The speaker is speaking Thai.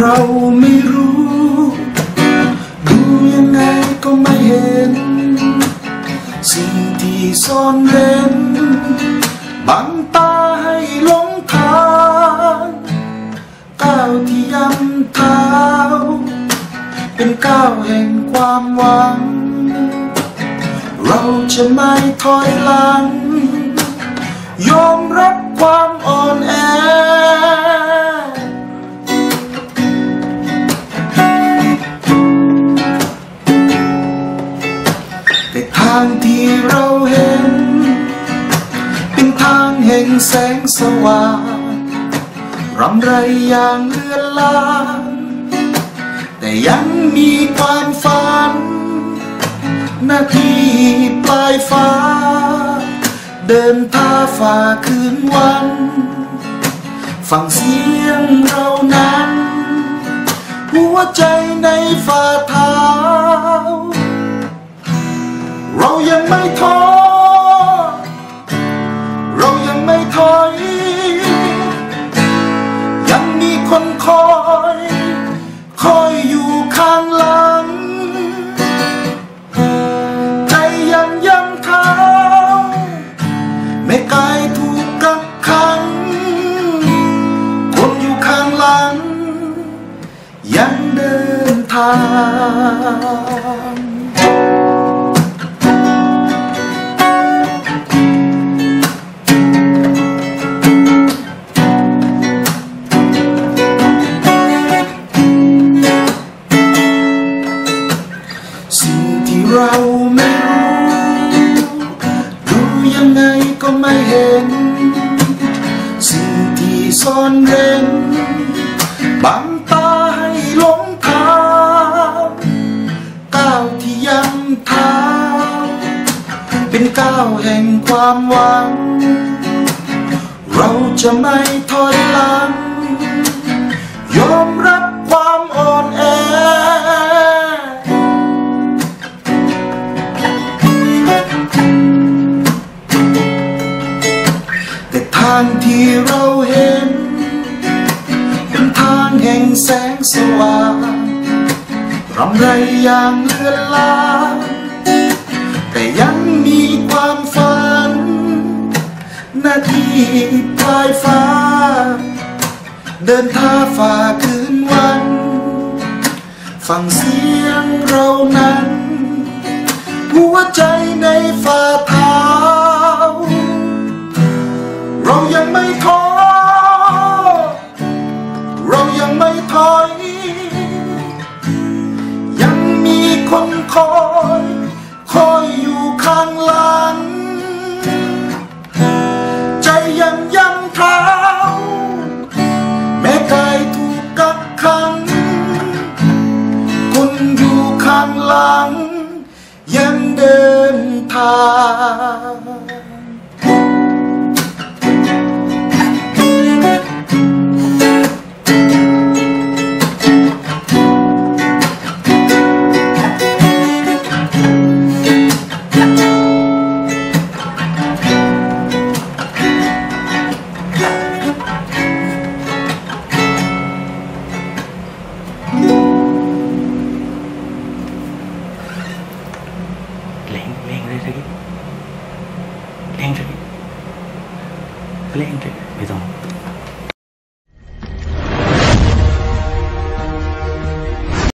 เราไม่รู้ ดูยังไงก็ไม่เห็น สิ่งที่ซ่อนเร้นบังตาให้หลงทางก้าวที่ย้ำเท้า เป็นก้าวแห่งความหวัง เราจะไม่ถอยหลัง ยอมรับความอ่อนแอางแห่งแสงสว่างรำไรอย่างเลือนลางแต่ยังมีความฝัน หน้าที่ปลายฟ้า เดินท่าฝ่าคืนวัน ฟังเสียงเรานั้น หัวใจในฝ่าเท้าางสิ่งที่เราไม่รู้ดูยังไงก็ไม่เห็น สิ่งที่ซ่อนเร้นาวแห่งความหวัง เราจะไม่ถอยหลัง ยอมรับความอ่อนแอ แต่ทางที่เราเห็น เป็นทางแห่งแสงสว่างรำไรอย่างเลือนลาง แต่ยังมีความฝัน หน้าที่ปลายฟ้า เดินท่าฝ่าคืนวัน ฟังเสียงเรานั้น หัวใจในฝ่าเท้า เรายังไม่ท้อเรายังไม่ถอย ยังมีคนคอย น ပလင်းတက်ပေးတော့